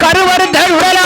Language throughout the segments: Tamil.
கருவறுத்த உடல்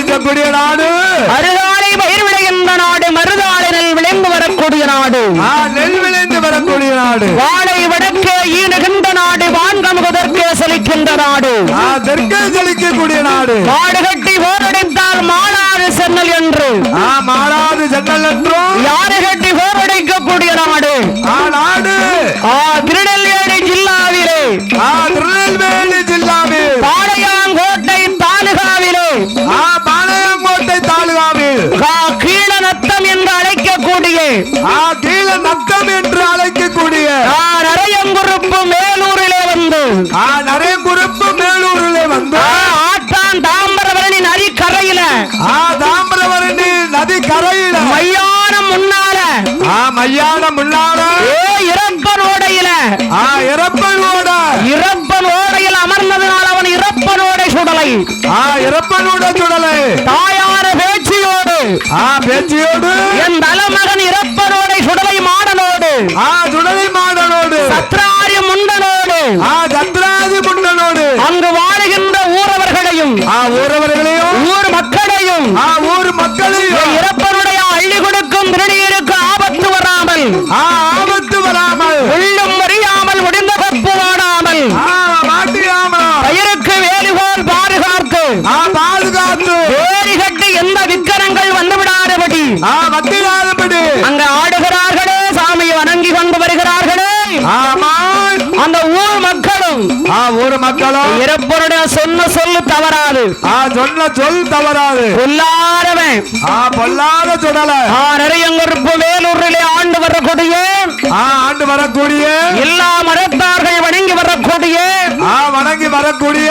வீசக்கூடிய நாடு. அருகாலை பயிர் விடுகின்ற நாடு மருதாளை நெல் விளைந்து வரக்கூடிய நாடு. நெல் விளைந்து வரக்கூடிய நாடு. வாழை வடக்கே ஈடுகின்ற நாடு வான்கமுகதற்கே செழிக்கின்ற நாடு. ஆ தெற்கே செழிக்கக்கூடிய நாடு. மாடு கட்டி போரடைத்தால் மாளாது சென்னல் என்று. ஆ மாறாது ஜன்னல் என்றும். யாரு கீழ நத்தம் என்று அழைக்கக்கூடிய நரையங்குறுப்பு மேலூரிலே வந்து. ஆ நிறைய குறிப்பு மேலூரிலே வந்து ஆட்டான் தாம்பரவரணி நதிக்கரையில ஆ தாமிரபரணி நதி கரையில மையானம் முன்னால. ஆ மையான முன்னால. ஏ இறப்பன் ஓடையில. ஆ இறப்பனோட இறப்பன் ஓடையில் அமர்ந்ததனால் அவன் இறப்பன் ஓடை சுடலை. ஆ இறப்பனோட சுடலை. பேச்சியோடு ஆ பேச்சியோடு என் தலைமகன் இறப்பனோடை சுடலை மாடனோடு ஆ சுடலை மாடனோடு சத்ராரி முண்டனோடு ஆ சத்ராதி முண்டனோடு அங்கு வாழுகின்ற ஊரவர்களையும் ஆ ஊரவர்களையும் ஊர் மக்களையும் ஆ ஊர் மக்களையும் இறப்பனுடைய அள்ளி கொடுக்கும் திருநீருக்கு ஆபத்து வராமல் ஆ ஆபத்து வராமல் உள்ளும் அறியாமல் முடிந்த கப்பு வாடாமல் ஆ மாட்டியாம பயிருக்கு வேலிபோல் பாதுகாத்து ஆ பாதுகாத்து வேலி கட்டி எந்த விக்கரங்கள் வந்து அங்க ஆடுகிறார்களே சாமியை வணங்கி கொண்டு வருகிறார்களே. ஆமா அந்த ஊர் மக்களும் ஊர் மக்களும் இறப்பனுடைய சொன்ன சொல்லு தவறாது. ஆ சொன்ன சொல் தவறாது. கொல்லாதவன் ஆ பொல்லாத சுடலை. ஆ நிறையங்கருப்பு வேலூரிலே ஆண்டு வரக்கூடிய. ஆ ஆண்டு வரக்கூடிய. எல்லா மதத்தார்கள் வணங்கி வரக்கூடிய. ஆ வணங்கி வரக்கூடிய.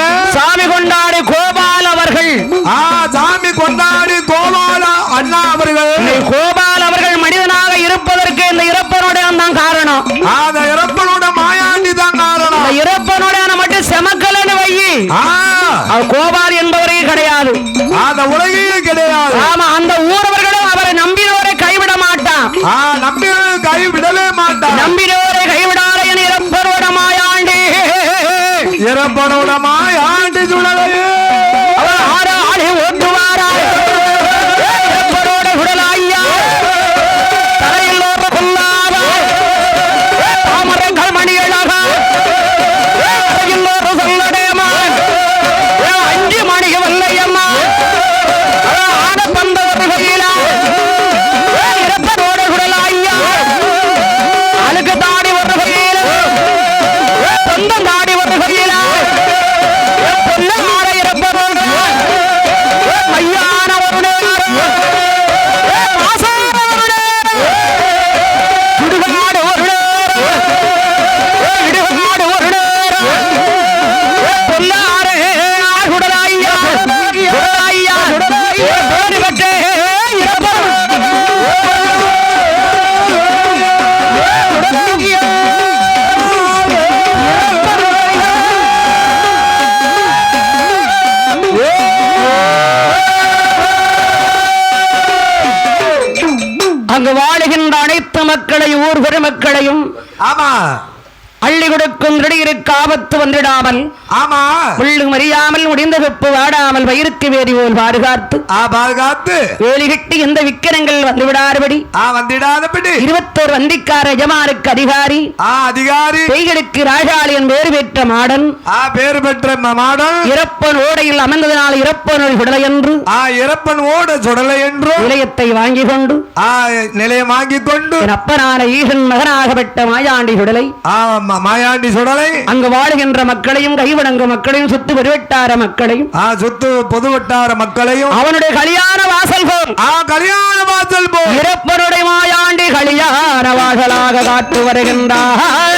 இறப்பனோட அனைத்து மக்களையும் ஊர் பெருமக்களையும் ஆமா. அள்ளி கொடுக்கும் திடீருக்கு ஆபத்து வந்துடாமல் ஆமா. முள்ளும் அறியாமல் முடிந்த வெப்பு வாடாமல் வயிறுக்கு வேதி போல் பாதுகாத்து ஆ பாதுகாத்து. வேலி கட்டி எந்த விக்கிரங்கள் வந்து விடாதபடி ஆ வந்திடாதபடி இருபத்தோரு வந்திக்கார எஜமானுக்கு அதிகாரி ஆ அதிகாரி. பெய்களுக்கு ராஜாளியன் வேறு பெற்ற மாடன் ஆ பேர் பெற்ற மாடன். இறப்பன் ஓடையில் அமர்ந்ததனால் இறப்பனுள் விடலை என்று ஆ இறப்பன் ஓட சுடலை என்றும் நிலையத்தை வாங்கி கொண்டு ஆ நிலையம் வாங்கி கொண்டு அப்பனான ஈசன் மகனாகப்பட்ட மாயாண்டி விடலை ஆ மாயாண்டி சுடலை. அங்கு வாழுகின்ற மக்களையும் கைவடங்கு மக்களையும் சுத்து பெருவட்டார மக்களையும். சுத்து பொது வட்டார மக்களையும். அவனுடைய கல்யாண வாசல் ஆ கல்யாண வாசல் போ இறப்பனுடைய மாயாண்டி கல்யாண வாசலாக காத்து வருகின்றார்.